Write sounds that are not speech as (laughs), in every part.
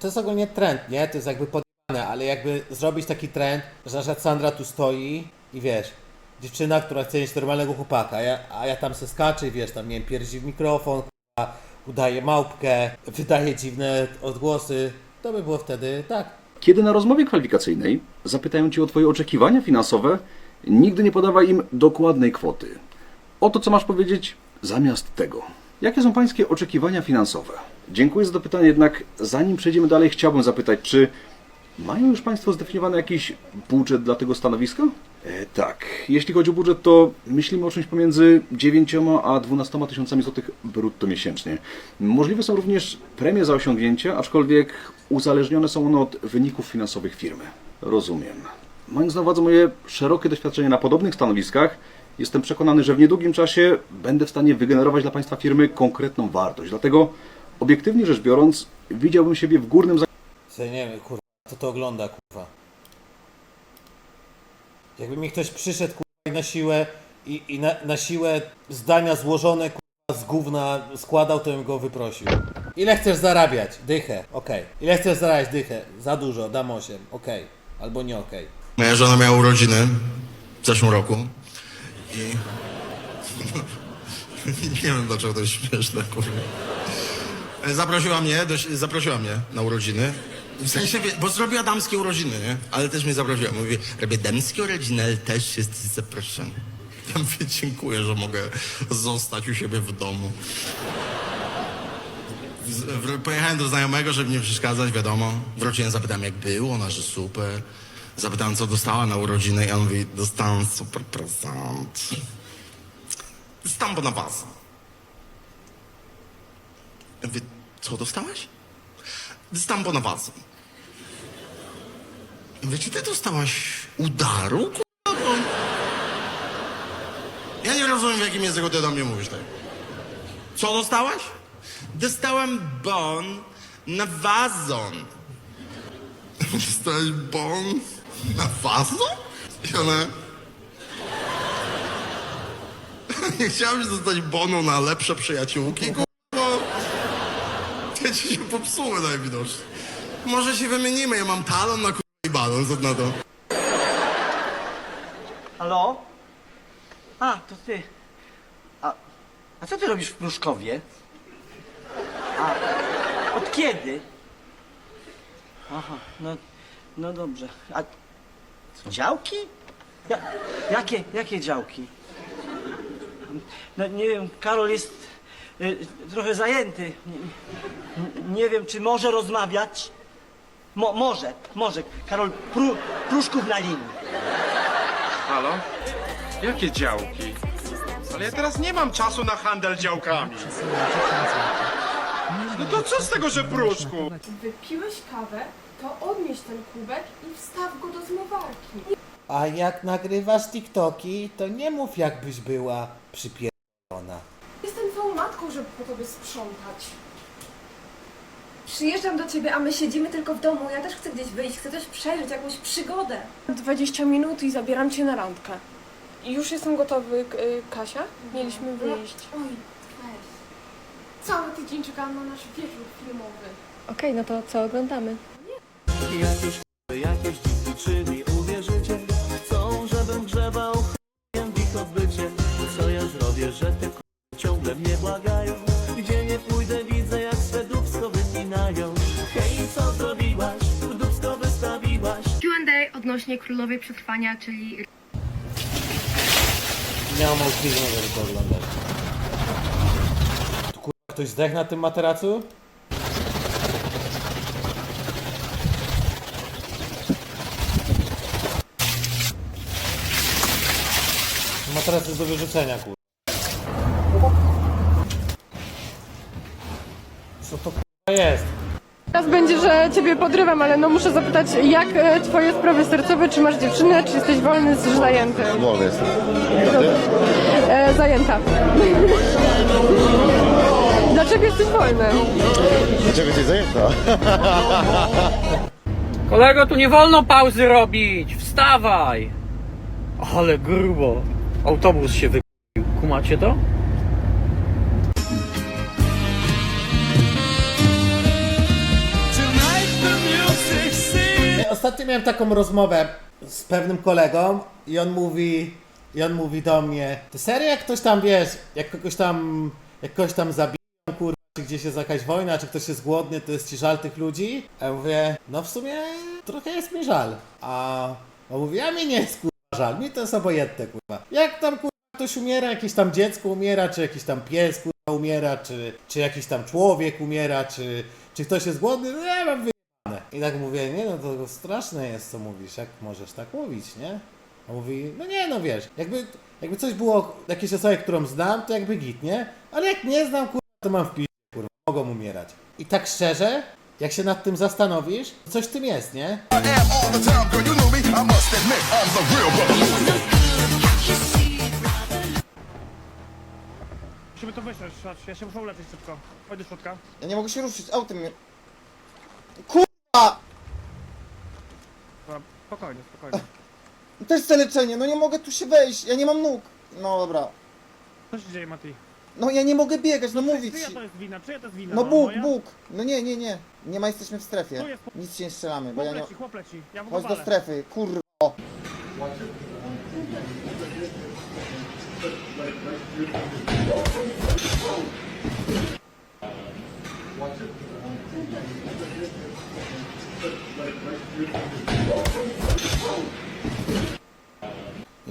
To jest ogólnie trend, nie? To jest jakby podane, ale jakby zrobić taki trend, że na przykład Sandra tu stoi i wiesz, dziewczyna, która chce mieć normalnego chłopaka, a ja, a ja tam se skaczę i wiesz, tam nie wiem, pierdzi w mikrofon, udaje małpkę, wydaje dziwne odgłosy, to by było wtedy tak. Kiedy na rozmowie kwalifikacyjnej zapytają Cię o Twoje oczekiwania finansowe, nigdy nie podawaj im dokładnej kwoty. Oto co masz powiedzieć zamiast tego. Jakie są Pańskie oczekiwania finansowe? Dziękuję za to pytanie, jednak zanim przejdziemy dalej, chciałbym zapytać, czy mają już Państwo zdefiniowany jakiś budżet dla tego stanowiska? E, tak. Jeśli chodzi o budżet, to myślimy o czymś pomiędzy 9 a 12 tysiącami złotych brutto miesięcznie. Możliwe są również premie za osiągnięcie, aczkolwiek uzależnione są one od wyników finansowych firmy. Rozumiem. Mając na uwadze moje szerokie doświadczenie na podobnych stanowiskach, jestem przekonany, że w niedługim czasie będę w stanie wygenerować dla Państwa firmy konkretną wartość. Dlatego, obiektywnie rzecz biorąc, widziałbym siebie w górnym Sobie nie wiem, kurwa, kto to ogląda, kurwa. Jakby mi ktoś przyszedł, kurwa, na siłę, i, i na, na siłę zdania złożone, kurwa, z gówna składał, to bym go wyprosił. Ile chcesz zarabiać? Dychę, okej. Ile chcesz zarabiać? Dychę. Za dużo, dam 8, okej. Albo nie okej. Moja żona miała urodziny w zeszłym roku i... (laughs) nie wiem dlaczego to jest śmieszne, kurwa. Zaprosiła mnie, do, zaprosiła mnie na urodziny. W sensie, wie- bo zrobiła damskie urodziny, nie? Ale też mnie zaprosiła. Mówi, robię damskie urodziny, ale też jesteś zaproszony. Ja mówię, dziękuję, że mogę zostać u siebie w domu. W- Pojechałem do znajomego, żeby nie przeszkadzać, wiadomo. Wróciłem, zapytałem jak było, ona, że super. Zapytałem, co dostała na urodziny i on mówi, dostałem super prezent. Stampo na was. Ja mówię, co dostałeś? Ja mówię, czy ty dostałaś udaru, kurwa? Ja nie rozumiem, w jakim języku ty do mnie mówisz tak. Co dostałaś? Dostałem bon na wazon. Dostałeś bon na wazon? I ona... (laughs) Nie chciałem dostać bonu na lepsze przyjaciółki, kurwa. (laughs) Ci się popsuły najwidoczniej. Może się wymienimy, ja mam talon na kurwa i balon, co na to? Halo? A, to ty. A, a co ty robisz w Pruszkowie? A, od kiedy? Aha, no, no dobrze. A działki? Ja, jakie, jakie działki? No nie wiem, Karol jest trochę zajęty. Nie, wiem, czy może rozmawiać. Mo, może, może. Karol, pru, Pruszków na linii. Halo? Jakie działki? Ale ja teraz nie mam czasu na handel działkami. No to co z tego, że pruszku? Wypiłeś kawę, to odnieś ten kubek i wstaw go do zmywarki. A jak nagrywasz TikToki, to nie mów jakbyś była przypierdolona. Matką, żeby po tobie sprzątać. Przyjeżdżam do ciebie, a my siedzimy tylko w domu. Ja też chcę gdzieś wyjść, chcę coś przeżyć, jakąś przygodę. 20 minut i zabieram cię na randkę. I Już jestem gotowy, K- y, Kasia? Mieliśmy wyjść. Oj, weź. Cały tydzień czekałam na nasz wieczór filmowy. Okej, no to co oglądamy? Jakieś ciągle mnie błagają? Gdzie nie pójdę, widzę jak swe dupsko wypinają. Hej, co zrobiłaś? Dupsko wystawiłaś. Q&A odnośnie Królowej Przetrwania, czyli mam możliwości, żeby to oglądać. Tu kurwa ktoś zdech na tym materacu? Materac jest do wyrzucenia, kurwa jest? Teraz będzie, że ciebie podrywam, ale no muszę zapytać, jak e, twoje sprawy sercowe, czy masz dziewczynę, czy jesteś wolny, czy zajęty? Wolny jestem. E, zajęta. (laughs) Dlaczego jesteś wolny? Dlaczego cię zajęta? (laughs) Kolego, tu nie wolno pauzy robić! Wstawaj! Ale grubo. Autobus się wykupił. Kumacie to? Ostatnio miałem taką rozmowę z pewnym kolegą i on mówi, i on mówi do mnie, ty serio jak ktoś tam, wiesz, jak kogoś tam, jak kogoś tam zabiją, kurwa, czy gdzieś jest jakaś wojna, czy ktoś jest głodny, to jest ci żal tych ludzi? A ja mówię, no w sumie trochę jest mi żal. A on mówi, a mi nie jest kurwa żal, mi to jest obojętne, kurwa. Jak tam kurwa ktoś umiera, jakieś tam dziecko umiera, czy jakiś tam pies kurwa umiera, czy, czy jakiś tam człowiek umiera, czy, czy ktoś jest głodny, no ja mam i tak mówię, nie no to straszne jest co mówisz, jak możesz tak mówić, nie? A mówi, no nie no wiesz, jakby, jakby coś było, jakiejś osobie, którą znam, to jakby git, nie? Ale jak nie znam, kurwa, to mam w pi... kurwa, mogą umierać. I tak szczerze, jak się nad tym zastanowisz, coś w tym jest, nie? Musimy to wyśleć, ja się muszę uleczyć szybko. Chodź do środka. Ja nie mogę się ruszyć, autem mnie... Dobra, spokojnie, spokojnie. Też chcę leczenie, no nie mogę tu się wejść, ja nie mam nóg. No dobra. Co się dzieje, Mati? No ja nie mogę biegać, no mówić Czyja ci. to jest wina? Czyja to jest wina? No Bóg, moja? Bóg. No nie, nie, nie. Nie ma, jesteśmy w Tu strefie. jest- Nic się nie strzelamy, bo Chłop ja nie... leci, chłop leci. Ja w Chodź do walę. strefy, kurwa.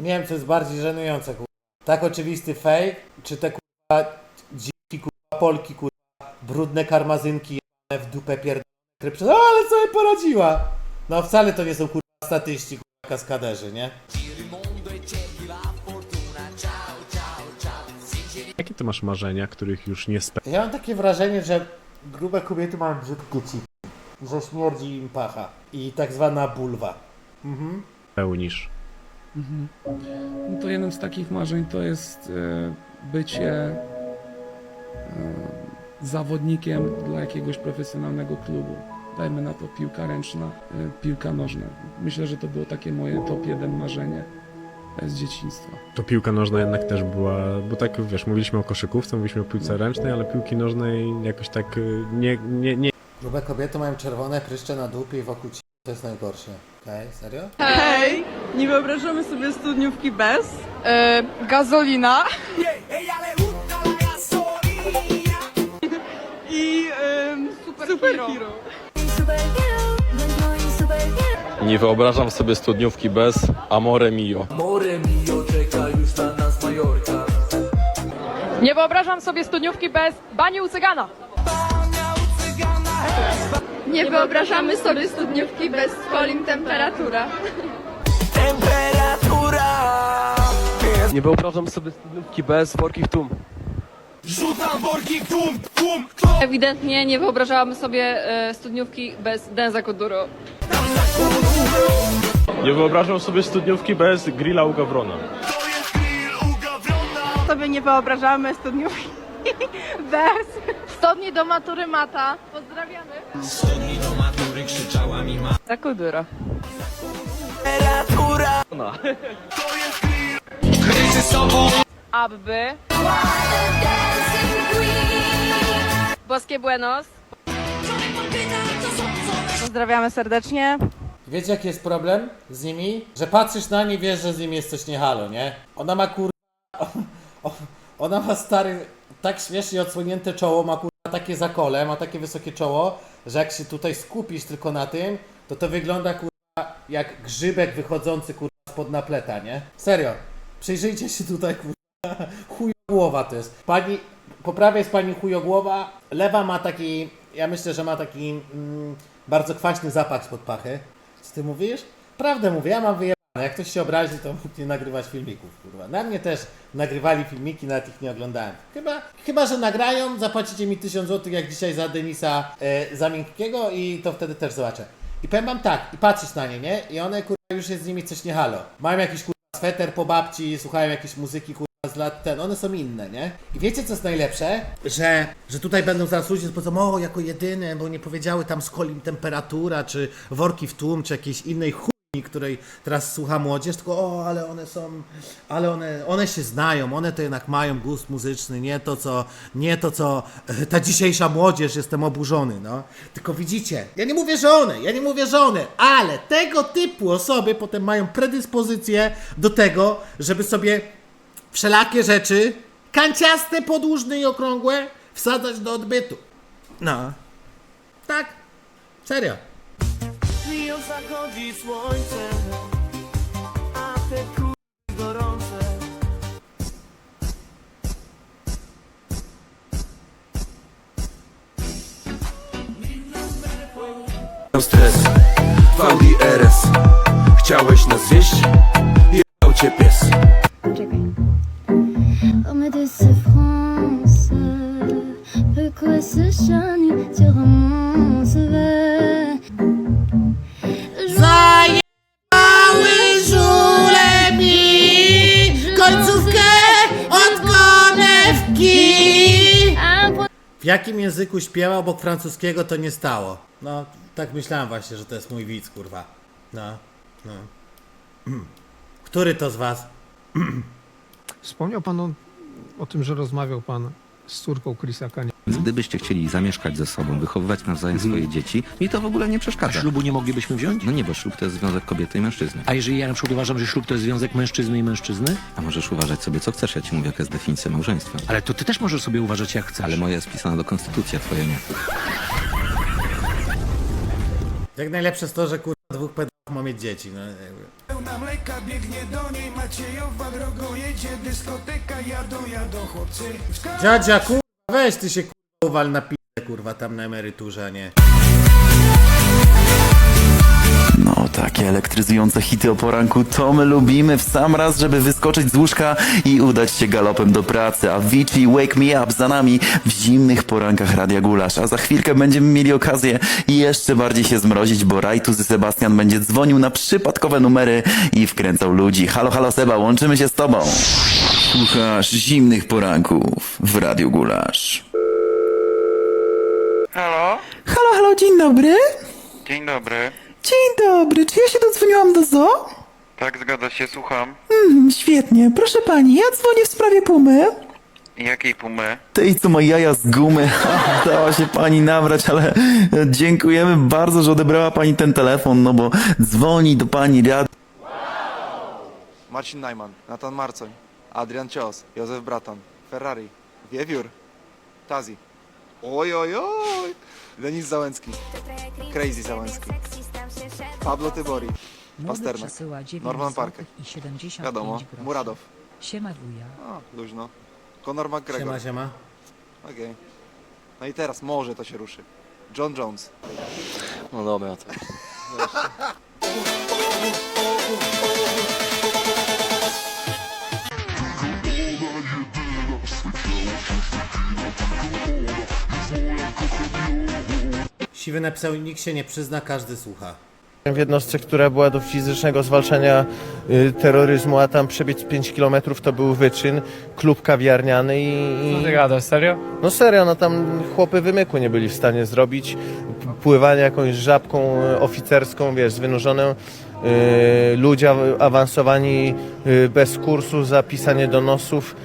I nie wiem, co jest bardziej żenujące, kurwa. Tak oczywisty fake, czy te kurwa dziki, kurwa Polki, kurwa, brudne karmazynki jebane w dupę pierdolone, które przez... O, ale sobie poradziła! No wcale to nie są kurwa statyści, kurwa kaskaderzy, nie? Jakie ty masz marzenia, których już nie spełnisz? Ja mam takie wrażenie, że grube kobiety mają brzydkie cipy, że śmierdzi im pacha i tak zwana bulwa. Mhm. No to jednym z takich marzeń to jest e, bycie e, zawodnikiem dla jakiegoś profesjonalnego klubu. Dajmy na to piłka ręczna, e, piłka nożna. Myślę, że to było takie moje top 1 marzenie z dzieciństwa. To piłka nożna jednak też była, bo tak wiesz, mówiliśmy o koszykówce, mówiliśmy o piłce ręcznej, ale piłki nożnej jakoś tak nie, nie, nie Grube kobiety mają czerwone pryszcze na dupie i wokół ci... To jest najgorsze. Okej, serio? Hej! Nie wyobrażamy sobie studniówki bez e, gazolina. I e, superhero. Nie wyobrażam sobie studniówki bez Amore Mio. Nie wyobrażam sobie studniówki bez bani u cygana. Nie wyobrażamy sobie studniówki bez Colin Temperatura. Nie wyobrażam sobie studniówki bez worki w tum. Ewidentnie nie wyobrażałam sobie e, studniówki bez Denza Kuduro. Nie wyobrażam sobie studniówki bez grilla u Gawrona. Sobie nie wyobrażamy studniówki (laughs) bez studni do matury mata. Pozdrawiamy. Za Kuduro. Abby. Boskie Buenos. Pozdrawiamy serdecznie. Wiecie jaki jest problem z nimi? Że patrzysz na nie, wiesz, że z nimi jest coś nie halo, nie? Ona ma kur... (laughs) Ona ma stary, tak śmiesznie odsłonięte czoło, ma kur... takie zakole, ma takie wysokie czoło, że jak się tutaj skupisz tylko na tym, to to wygląda kur... jak grzybek wychodzący kur... spod napleta, nie? Serio. Przyjrzyjcie się tutaj kur... (laughs) chujogłowa to jest. Pani, po prawej jest pani chujogłowa, lewa ma taki, ja myślę, że ma taki mm, bardzo kwaśny zapach spod pachy. Co ty mówisz? Prawdę mówię, ja mam wyjebane. Jak ktoś się obrazi, to mógł nie nagrywać filmików, kurwa. Na mnie też nagrywali filmiki, nawet ich nie oglądałem. Chyba, chyba że nagrają, zapłacicie mi 1000 zł, jak dzisiaj za Denisa e, za miękkiego i to wtedy też zobaczę. I powiem wam tak, i patrzysz na nie, nie? I one, kurwa, już jest z nimi coś nie halo. Mają jakiś, kurwa, sweter po babci, słuchają jakiejś muzyki, kurwa, z lat ten, one są inne, nie? I wiecie co jest najlepsze? Że, że tutaj będą zaraz ludzie powiedzą, o, jako jedyne, bo nie powiedziały tam z kolim temperatura, czy worki w tłum, czy jakiejś innej chuj której teraz słucha młodzież, tylko o, ale one są, ale one, one się znają, one to jednak mają gust muzyczny, nie to co, nie to co e, ta dzisiejsza młodzież, jestem oburzony, no. Tylko widzicie, ja nie mówię, że one, ja nie mówię, że one, ale tego typu osoby potem mają predyspozycję do tego, żeby sobie wszelakie rzeczy, kanciaste, podłużne i okrągłe, wsadzać do odbytu. No. Tak. Serio. Stres, VDRS Chciałeś nas zjeść? Jebał cię pies. Homme de souffrance, pourquoi ce tu W jakim języku śpiewał obok francuskiego to nie stało. No, tak myślałem właśnie, że to jest mój widz, kurwa. No, no. (clears throat) Który to z was? Wspomniał pan o, o tym, że rozmawiał pan z córką Chrisa Kania. Gdybyście chcieli zamieszkać ze sobą, wychowywać nawzajem swoje dzieci, mi to w ogóle nie przeszkadza. Ślubu nie moglibyśmy wziąć? No nie, bo ślub to jest związek kobiety i mężczyzny. A jeżeli ja na przykład uważam, że ślub to jest związek mężczyzny i mężczyzny? A możesz uważać sobie co chcesz, ja ci mówię jaka jest definicja małżeństwa. Ale to ty też możesz sobie uważać jak chcesz. Ale moja jest pisana do konstytucji, a twoja nie. Jak najlepsze jest to, że kurwa dwóch pedałów ma mieć dzieci. No, jakby. Dziadzia, kurwa, weź ty się kurwa uwal na kurwa, tam na emeryturze, nie. No, takie elektryzujące hity o poranku to my lubimy w sam raz, żeby wyskoczyć z łóżka i udać się galopem do pracy. A Avicii Wake Me Up za nami w zimnych porankach Radia Gulasz. A za chwilkę będziemy mieli okazję jeszcze bardziej się zmrozić, bo Rajtus i Sebastian będzie dzwonił na przypadkowe numery i wkręcał ludzi. Halo, halo Seba, łączymy się z tobą. Słuchasz zimnych poranków w Radiu Gulasz. Halo? Halo, halo, dzień dobry. Dzień dobry. Dzień dobry, czy ja się dodzwoniłam do zoo? Tak, zgadza się, słucham. Mm, świetnie. Proszę pani, ja dzwonię w sprawie Pumy. Jakiej pumy? Tej, co ma jaja z gumy. (laughs) Dała się pani nabrać, ale dziękujemy bardzo, że odebrała pani ten telefon, no bo dzwoni do pani rad... Marcin Najman, Natan Marcoń, Adrian Cios, Józef Bratan, Ferrari, Wiewiór, Tazi. Oj, oj, oj. Denis Załęcki, Crazy Załęcki, Pablo Tybori, Pasternak, Norman Parker, wiadomo, Muradow. Siema wuja. O, luźno. Conor McGregor. Siema, siema. Okej. No i teraz może to się ruszy. John Jones. No dobra, to. Siwy napisał, nikt się nie przyzna, każdy słucha. W jednostce, która była do fizycznego zwalczania y, terroryzmu, a tam przebiec 5 km to był wyczyn, klub kawiarniany i... i... gadasz, serio? No serio, no tam chłopy wymyku nie byli w stanie zrobić. P- Pływanie jakąś żabką y, oficerską, wiesz, z wynurzoną. Y, ludzie aw- awansowani y, bez kursu za pisanie donosów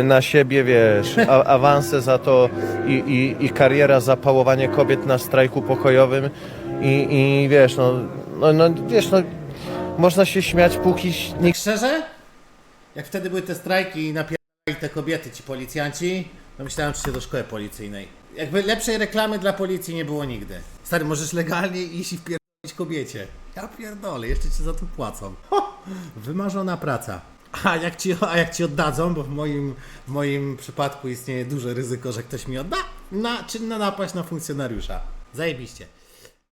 y, na siebie, wiesz, a, awanse za to i, i, i kariera za pałowanie kobiet na strajku pokojowym i, i wiesz, no, no, no, wiesz, no, można się śmiać, póki nikt Szczerze? Jak wtedy były te strajki i napierdali te kobiety, ci policjanci, to myślałem, czy się do szkoły policyjnej. Jakby lepszej reklamy dla policji nie było nigdy. Stary, możesz legalnie iść i wpierdolić kobiecie. Ja pierdolę, jeszcze ci za to płacą. Ho! Wymarzona praca. A jak, ci, a jak ci oddadzą, bo w moim, w moim przypadku istnieje duże ryzyko, że ktoś mi odda, na czynna napaść na funkcjonariusza. Zajebiście.